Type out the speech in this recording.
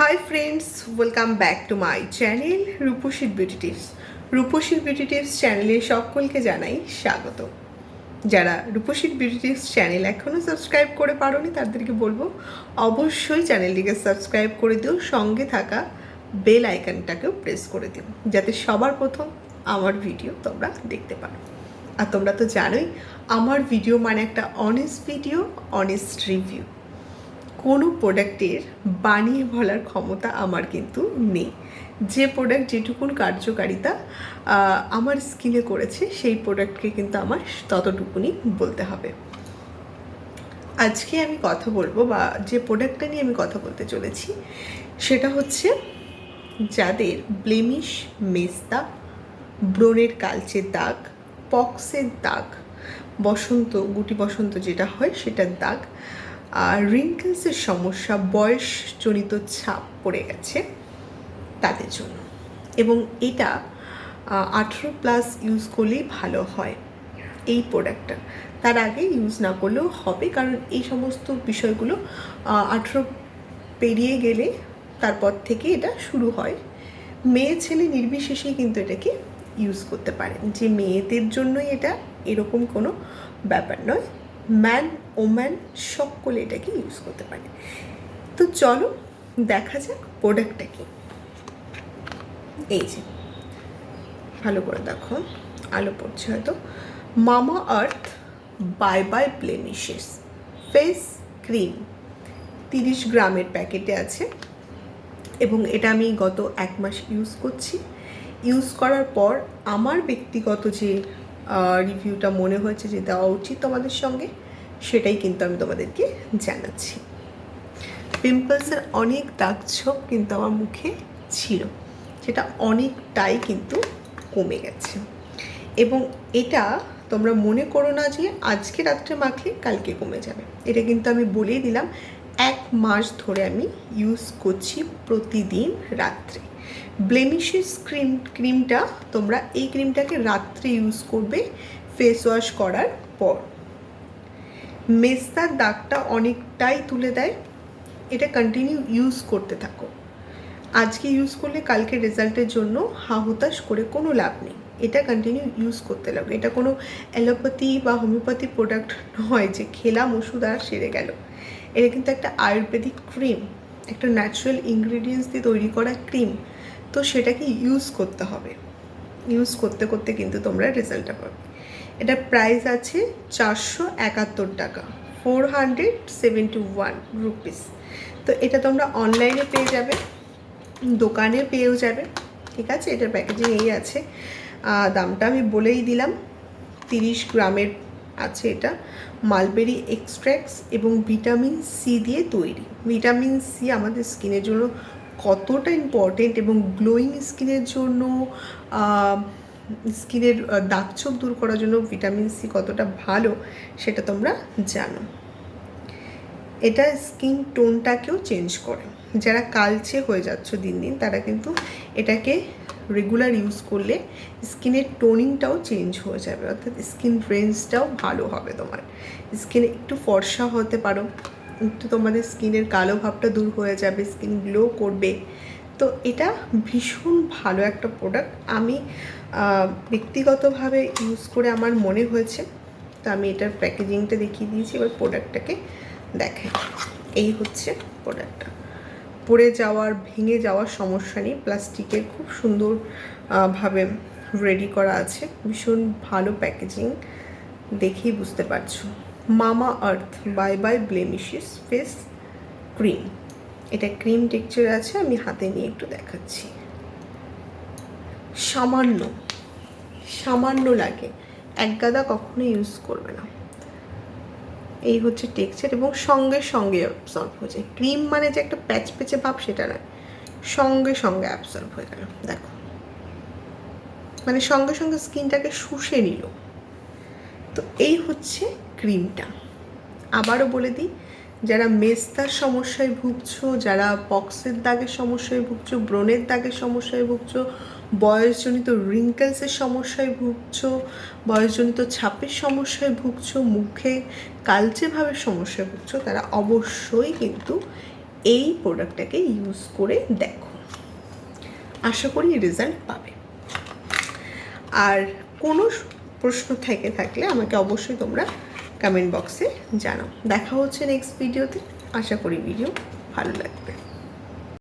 Hi friends welcome back to my channel রূপসীর beauty tips রূপসীর beauty tips চ্যানেলে সকলকে জানাই স্বাগত। যারা রূপসীর বিউটি টিপস চ্যানেল এখনও সাবস্ক্রাইব করে পারোনি, তাদেরকে বলব, অবশ্যই চ্যানেলটিকে সাবস্ক্রাইব করে দিও, সঙ্গে থাকা বেল আইকনটাকেও প্রেস করে দিও, যাতে সবার প্রথম আমার ভিডিও তোমরা দেখতে পারো। আর তোমরা তো জানোই, আমার ভিডিও মানে একটা অনেস্ট ভিডিও অনেস্ট রিভিউ কোনো প্রোডাক্টের বানিয়ে বলার ক্ষমতা আমার কিন্তু নেই। যে প্রোডাক্ট যেটুকুন কার্যকারিতা আমার স্কিনে করেছে, সেই প্রোডাক্টকে কিন্তু আমার ততটুকুনি বলতে হবে। আজকে আমি কথা বলব বা যে প্রোডাক্টটা নিয়ে আমি কথা বলতে চলেছি, সেটা হচ্ছে যাদের ব্লেমিশ মেস্তা, ব্রণের কালচে দাগ, পক্সের দাগ, বসন্ত, গুটি বসন্ত যেটা হয় সেটার দাগ আর রিঙ্কেলসের সমস্যা, বয়সজনিত ছাপ পড়ে গেছে তাদের জন্য। এবং এটা আঠেরো প্লাস ইউজ করলেই ভালো হয় এই প্রোডাক্টটা তার আগে ইউজ না করলেও হবে, কারণ এই সমস্ত বিষয়গুলো আঠেরো পেরিয়ে গেলে তারপর থেকে এটা শুরু হয়। মেয়ে, ছেলে নির্বিশেষেই কিন্তু এটাকে ইউজ করতে পারেন। যে মেয়েদের জন্যই এটা এরকম কোনো ব্যাপার নয়। ম্যান, ওম্যান, সকলে এটাকে ইউজ করতে পারে। তো চলো, দেখা যাক প্রোডাক্টটা কি। এই যে, ভালো করে দেখো, আলো পড়ছে হয়তো। Mamaearth bye bye blemishes face cream তিরিশ গ্রামের প্যাকেটে আছে। এবং এটা আমি গত এক মাস ইউজ করছি। ইউজ করার পর আমার ব্যক্তিগত যে রিভিউটা মনে হয়েছে যে দেওয়া উচিত তোমাদের সঙ্গে, সেটাই কিন্তু আমি তোমাদেরকে জানাচ্ছি। পিম্পলসের অনেক দাগ ছোপ কিন্তু আমার মুখে ছিল, সেটা অনেকটাই কিন্তু কমে গেছে। এবং এটা তোমরা মনে করো না যে আজকে রাত্রে মাখলে কালকে কমে যাবে। এটা কিন্তু আমি বলেই দিলাম, এক মাস ধরে আমি ইউজ করছি প্রতিদিন রাত্রে। ব্লেমিশেস ক্রিম ক্রিমটা তোমরা এই ক্রিমটাকে রাত্রে ইউজ করবে ফেস ওয়াশ করার পর। মেস্তার দাগটা অনেকটাই তুলে দেয়। এটা কন্টিনিউ ইউজ করতে থাকো। আজকে ইউজ করলে কালকে রেজাল্টের জন্য হাহুতাশ করে কোনো লাভ নেই। এটা কন্টিনিউ ইউজ করতে লাগবে এটা কোনো অ্যালোপ্যাথি বা হোমিওপ্যাথি প্রোডাক্ট নয় যে খেলাম ওষুধ আর সেরে গেল। এটা কিন্তু একটা আয়ুর্বেদিক ক্রিম একটা ন্যাচারাল ইনগ্রিডিয়েন্টস দিয়ে তৈরি করা ক্রিম তো সেটাকে ইউজ করতে হবে। ইউজ করতে করতে কিন্তু তোমরা রেজাল্টটা পাবে। এটার প্রাইস আছে চারশো একাত্তর টাকা four hundred seventy one rupees তো এটা তোমরা অনলাইনে পেয়ে যাবে দোকানে পেয়েও যাবে, ঠিক আছে? এটার প্যাকেজিং এই আছে। দামটা আমি বলেই দিলাম, তিরিশ গ্রামের আছে এটা। মালবেরি এক্সট্র্যাক্টস এবং ভিটামিন সি দিয়ে তৈরি। ভিটামিন সি আমাদের স্কিনের জন্য কতটা ইম্পর্টেন্ট এবং গ্লোয়িং স্কিনের জন্য স্কিনের দাগছোপ দূর করার জন্য ভিটামিন সি কতটা ভালো সেটা তোমরা জানো। এটা স্কিন টোনটাকেও চেঞ্জ করে। যারা কালচে হয়ে যাচ্ছ দিন দিন, তারা কিন্তু এটাকে রেগুলার ইউজ করলে স্কিনের টোনিংটাও চেঞ্জ হয়ে যাবে। অর্থাৎ স্কিন রেঞ্জটাও ভালো হবে তোমার। স্কিনে একটু ফর্সা হতে পারো। একটু তোমাদের স্কিনের কালো ভাবটা দূর হয়ে যাবে, স্কিন গ্লো করবে। তো এটা ভীষণ ভালো একটা প্রোডাক্ট আমি ব্যক্তিগতভাবে ইউজ করে আমার মনে হয়েছে। তো আমি এটার প্যাকেজিংটা দেখিয়ে দিয়েছি, এবার প্রোডাক্টটাকে দেখাই এই হচ্ছে প্রোডাক্টটা পড়ে যাওয়ার, ভেঙে যাওয়ার সমস্যা নেই। প্লাস্টিকের খুব সুন্দর ভাবে রেডি করা আছে। ভীষণ ভালো প্যাকেজিং দেখেই বুঝতে পারছ। Mamaearth, bye bye blemishes face cream. এটা ক্রিম টেক্সচার আছে, আমি হাতে নিয়ে একটু দেখাচ্ছি। সামান্য সামান্য লাগে। এক গাদা কখনো ইউজ করবে না। এই হচ্ছে টেক্সচার এবং সঙ্গে সঙ্গে অ্যাবসর্ব হয়ে যায়। ক্রিম মানে যে একটা প্যাচ প্যাচে ভাব, সেটা নয়। সঙ্গে সঙ্গে অ্যাবসর্ব হয়ে গেল। দেখো। মানে সঙ্গে সঙ্গে স্কিনটাকে শুষে নিল। তো এই হচ্ছে ক্রিমটা। আবারও বলে দিই, যারা মেস্তার সমস্যায় ভুগছো, যারা পক্সের দাগের সমস্যায় ভুগছো, ব্রণের দাগের সমস্যায় ভুগছো, বয়সজনিত রিঙ্কেলসের সমস্যায় ভুগছো, বয়সজনিত ছাপের সমস্যায় ভুগছো, মুখে কালচেভাবে সমস্যায় ভুগছো, তারা অবশ্যই কিন্তু এই প্রোডাক্টটাকে ইউজ করে দেখো। আশা করি রেজাল্ট পাবে। আর কোনো প্রশ্ন থেকে থাকলে আমাকে অবশ্যই তোমরা কমেন্ট বক্সে জানাও। দেখা হচ্ছে নেক্সট ভিডিওতে আশা করি ভিডিও ভালো লাগবে।